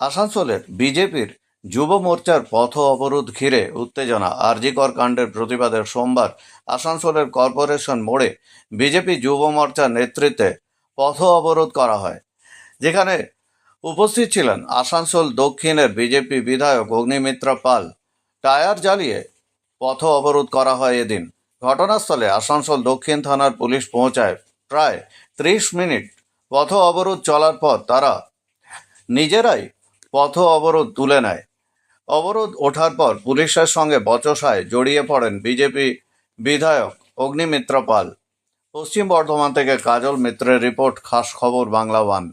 আসানসোলের বিজেপির যুব মোর্চার পথ অবরোধ ঘিরে উত্তেজনা, আরজিকর কাণ্ডের প্রতিবাদে সোমবার আসানসোলের কর্পোরেশন মোড়ে বিজেপি যুব মোর্চার নেতৃত্বে পথ অবরোধ করা হয়। যেখানে উপস্থিত ছিলেন আসানসোল দক্ষিণের বিজেপি বিধায়ক অগ্নিমিত্রা পাল। টায়ার জ্বালিয়ে পথ অবরোধ করা হয় এদিন। ঘটনাস্থলে আসানসোল দক্ষিণ থানার পুলিশ পৌঁছায় প্রায় ত্রিশ মিনিট পথ অবরোধ চলার পর তারা নিজেরাই পথ অবরোধ তুলে নেয়। অবরোধ ওঠার পর পুলিশের সঙ্গে বচসায় জড়িয়ে পড়েন বিজেপি বিধায়ক অগ্নিমিত্র পাল। পশ্চিম বর্ধমান থেকে কাজল মিত্রের রিপোর্ট, খাস খবর, বাংলা ওয়ান।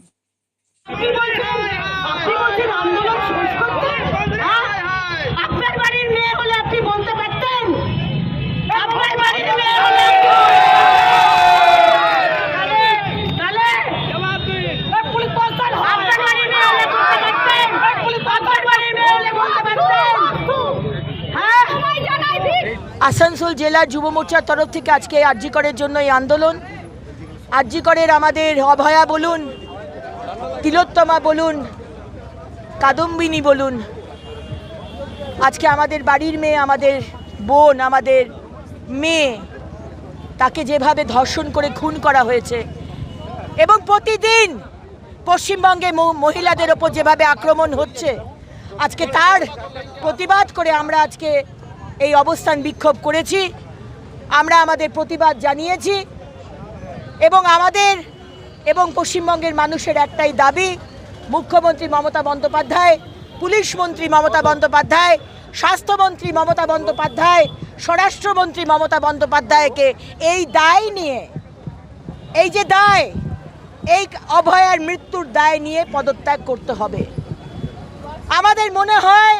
আসানসোল জেলা যুব মোর্চার তরফ থেকে আজকে আরজিকরের জন্য এই আন্দোলন। আরজিকরের আমাদের অভয়া বলুন, তিলোত্তমা বলুন, কাদম্বিনী বলুন, আজকে আমাদের বাড়ির মেয়ে, আমাদের বোন, আমাদের মেয়ে, তাকে যেভাবে ধর্ষণ করে খুন করা হয়েছে এবং প্রতিদিন পশ্চিমবঙ্গে মহিলাদের ওপর যেভাবে আক্রমণ হচ্ছে, আজকে তার প্রতিবাদ করে আমরা আজকে এই অবস্থান বিক্ষোভ করেছি। আমরা আমাদের প্রতিবাদ জানিয়েছি এবং আমাদের এবং পশ্চিমবঙ্গের মানুষের একটাই দাবি, মুখ্যমন্ত্রী মমতা বন্দ্যোপাধ্যায়, পুলিশ মন্ত্রী মমতা বন্দ্যোপাধ্যায়, স্বাস্থ্যমন্ত্রী মমতা বন্দ্যোপাধ্যায়, স্বরাষ্ট্রমন্ত্রী মমতা বন্দ্যোপাধ্যায়কে এই দায় নিয়ে, এই যে দায়, এই অভয়ার মৃত্যুর দায় নিয়ে পদত্যাগ করতে হবে। আমাদের মনে হয়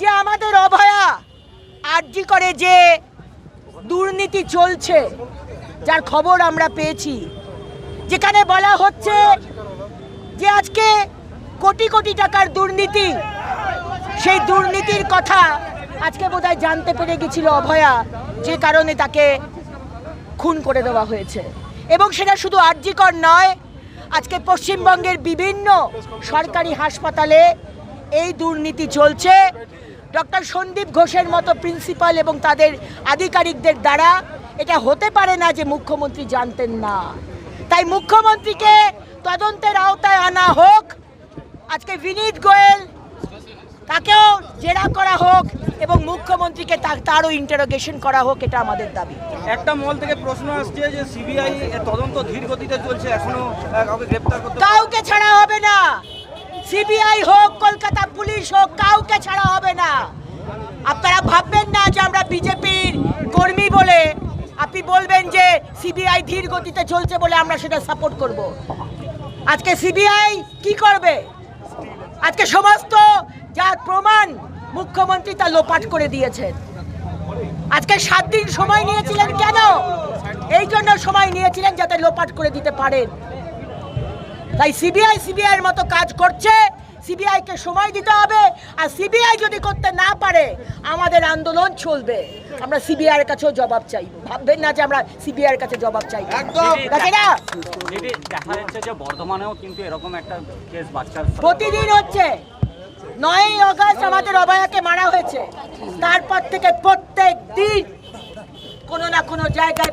যে আমাদের অভয়া আরজি করে যে দুর্নীতি চলছে, যার খবর আমরা পেয়েছি। যেখানে বলা হচ্ছে যে আজকে কোটি কোটি টাকার দুর্নীতি, সেই দুর্নীতির কথা আজকে বোধহয় জানতে পেরে গেছিল অভয়া, যে কারণে তাকে খুন করে দেওয়া হয়েছে। এবং সেটা শুধু আর্যিকর নয়, আজকে পশ্চিমবঙ্গের বিভিন্ন সরকারি হাসপাতালে এই দুর্নীতি চলছে। ডক্টর সন্দীপ ঘোষের মতো প্রিন্সিপাল এবং তাদের আধিকারিকদের দ্বারা এটা হতে পারে না যে মুখ্যমন্ত্রী জানতেন না। তাই মুখ্যমন্ত্রীকে তদন্তের আওতায় আনা হোক আজকে বিনীত গোয়েল তাকেও জেরা করা হোক এবং মুখ্যমন্ত্রীকে তারও ইন্টারোগেশন করা হোক এটা আমাদের দাবি। একটা মল থেকে প্রশ্ন আসছে যে সিবিআই তদন্ত ধীর গতিতে চলছে এখনও কাউকে গ্রেপ্তার করতে কাউকে ছাড়া হবে না। সিবিআই হোক, কলকাতা পুলিশ হোক, কাউকে ছাড়া হবে না। আপনারা ভাববেন না যে আমরা বিজেপির কর্মী বলে আপনি বলবেন যে সিবিআই ধীর গতিতে চলছে বলে আমরা সেটা সাপোর্ট করব। আজকে সিবিআই কি করবে? আজকে সমস্ত যা প্রমাণ মুখ্যমন্ত্রী তা লোপাট করে দিয়েছেন আজকে সাত দিন সময় নিয়েছিলেন কেন? এই জন্য সময় নিয়েছিলেন যাতে লোপাট করে দিতে পারেন। তাই সিবিআই সিবিআই এর মতো কাজ করছে। সিবিআইকে সময় দিতে হবে। আর সিবিআই যদি করতে না পারে আমাদের আন্দোলন চলবে। আমরা সিবিআইয়ের কাছেও জবাব চাইব ভাববেন না যে আমরা সিবিআই এর কাছে জবাব চাই। ঠিক আছে না? দিদি দেখা যাচ্ছে যে বর্ধমানেও কিন্তু এরকম একটা কেস বাচ্চার প্রতিদিন হচ্ছে। নয়ই অগস্ট আমাদের অভয়াকে মারা হয়েছে। তারপর থেকে প্রত্যেক দিন কোনো না কোনো জায়গায়